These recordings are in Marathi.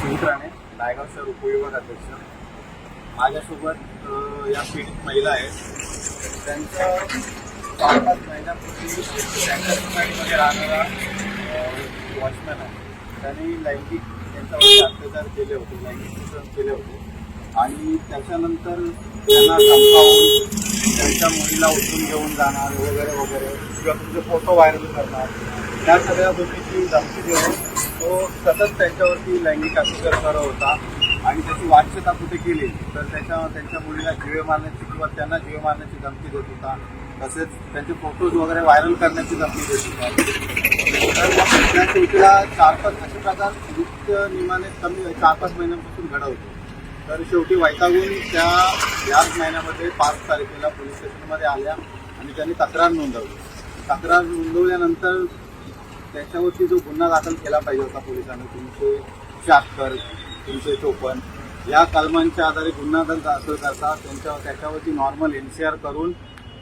सुमित राणे नायगाव शहर उपविभाग अध्यक्ष. माझ्यासोबत या पीडित महिला आहेत. त्यांचा चार पाच महिन्यापूर्वी त्यांच्या सोसायटीमध्ये राहणारा वॉचमॅन आहे. त्यांनी लैंगिक त्यांच्यावरती अत्याचार केले होते लैंगिक शोषण केले होते. आणि त्याच्यानंतर त्यांना धमकावून त्यांच्या मुलीला उचलून घेऊन जाणार वगैरे वगैरे किंवा तुमचे फोटो व्हायरल करणार. त्या सगळ्या गोष्टीची धमकी देऊन तो सतत त्यांच्यावरती लैंगिक अत्याचार करत होता आणि त्याची वाच्यता कुठे केली तर त्याच्या त्यांच्या मुलीला जीवे मारण्याची किंवा त्यांना जीवे मारण्याची धमकी देत होता तसेच त्यांचे फोटोज वगैरे व्हायरल करण्याची धमकी देत होता. तर तिला त्या चार पाच असे प्रकार युक्त नियमाने कमी चार पाच महिन्यांपासून घडवतो. तर शेवटी वैतागून त्या याच महिन्यामध्ये पाच तारखेला पोलीस स्टेशनमध्ये आल्या आणि त्यांनी तक्रार नोंदवली. तक्रार नोंदवल्यानंतर त्याच्यावरती जो गुन्हा दाखल केला पाहिजे होता पोलिसांनी तुमचे शहात्तर तुमचे चोपन्न या कलमांच्या आधारे गुन्हा दाखल करता त्यांच्या त्याच्यावरती नॉर्मल एन सी आर करून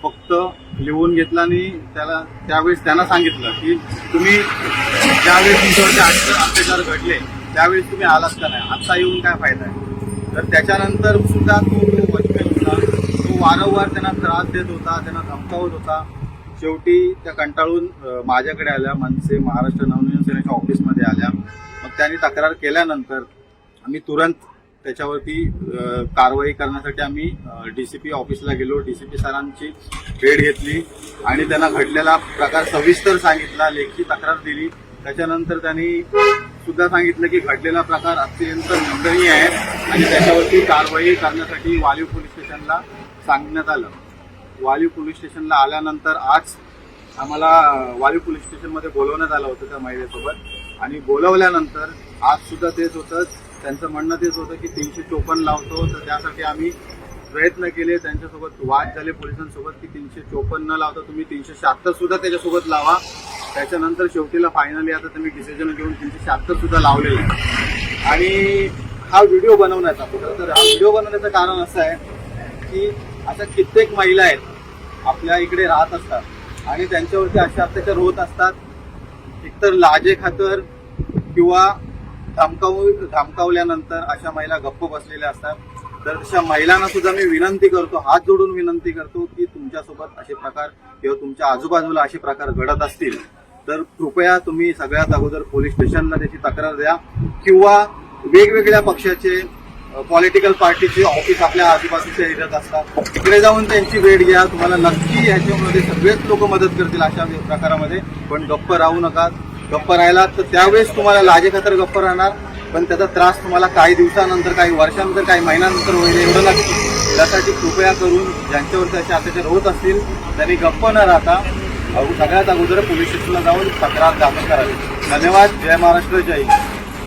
फक्त लिहून घेतला आणि त्याला त्यावेळेस त्यांना सांगितलं की तुम्ही ज्यावेळेस तुमच्यावरती अत्याचार घडले त्यावेळेस तुम्ही आलात का नाही? आत्ता येऊन काय फायदा आहे? तर त्याच्यानंतर सुद्धा तो जो होता तो वारंवार त्यांना त्रास देत होता त्यांना धमकावत होता. शेवटी त्या कंटाळून माझ्याकडे आल्या मनसे महाराष्ट्र नवनिर्माण सेनेच्या ऑफिसमध्ये आल्या. मग त्यांनी तक्रार केल्यानंतर आम्ही तुरंत त्याच्यावरती कारवाई करण्यासाठी आम्ही डीसीपी ऑफिसला गेलो. डीसीपी सरांची भेट घेतली आणि त्यांना घडलेला प्रकार सविस्तर सांगितला लेखी तक्रार दिली. त्याच्यानंतर त्यांनी सुद्धा सांगितलं की घडलेला प्रकार अत्यंत निंदनीय आहे आणि त्याच्यावरती कारवाई करण्यासाठी वालीव पोलीस स्टेशनला सांगण्यात आलं. वालीव पोलीस स्टेशनला आल्यानंतर आज आम्हाला वाली वालीव पोलीस स्टेशनमध्ये बोलवण्यात आलं होतं त्या महिलेसोबत. आणि बोलवल्यानंतर आज सुद्धा तेच होतं. त्यांचं म्हणणं तेच होतं की तीनशे चोपन्न लावतो. तर त्यासाठी आम्ही प्रयत्न केले. त्यांच्यासोबत वाद झाले पोलिसांसोबत की तीनशे चोपन्न न लावता. तुम्ही तीनशे शहात्तर सुद्धा त्याच्यासोबत लावा. त्याच्यानंतर शेवटीला फायनली आता तुम्ही डिसिजन घेऊन तीनशे शहात्तर सुद्धा लावलेलं आहे आणि हा व्हिडिओ बनवण्याचा तर हा व्हिडिओ बनवण्याचं कारण असं आहे की अशा कित्येक महिला आहेत आपल्या इकडे राहत असतात आणि त्यांच्यावरती असे अत्याचार होत असतात. एकतर लाजे खातर किंवा धमकावू धमकावल्यानंतर अशा महिला गप्प बसलेल्या असतात. तर अशा महिलांना सुद्धा मी विनंती करतो हात जोडून विनंती करतो की तुमच्यासोबत असे प्रकार किंवा तुमच्या आजूबाजूला असे प्रकार घडत असतील तर कृपया तुम्ही सगळ्यात अगोदर पोलीस स्टेशनला त्याची तक्रार द्या किंवा वेगवेगळ्या पक्षाचे पॉलिटिकल पार्टीचे ऑफिस आपल्या आजूबाजूच्या एरियात असतात. तिकडे जाऊन त्यांची भेट घ्या. तुम्हाला नक्की ह्याच्यामध्ये सगळेच लोक मदत करतील अशा प्रकारामध्ये. पण गप्प राहू नका. गप्प राहिला तर त्यावेळेस तुम्हाला लाजे खातर गप्प राहणार. पण त्याचा त्रास तुम्हाला काही दिवसानंतर काही वर्षानंतर काही महिन्यानंतर होईल एवढं नक्की. त्यासाठी कृपया करून ज्यांच्यावरती असे अत्याचार होत असतील त्यांनी गप्प न राहता सगळ्यात अगोदर पोलीस स्टेशनला जाऊन तक्रार दाखल करावी. धन्यवाद. जय महाराष्ट्र. जय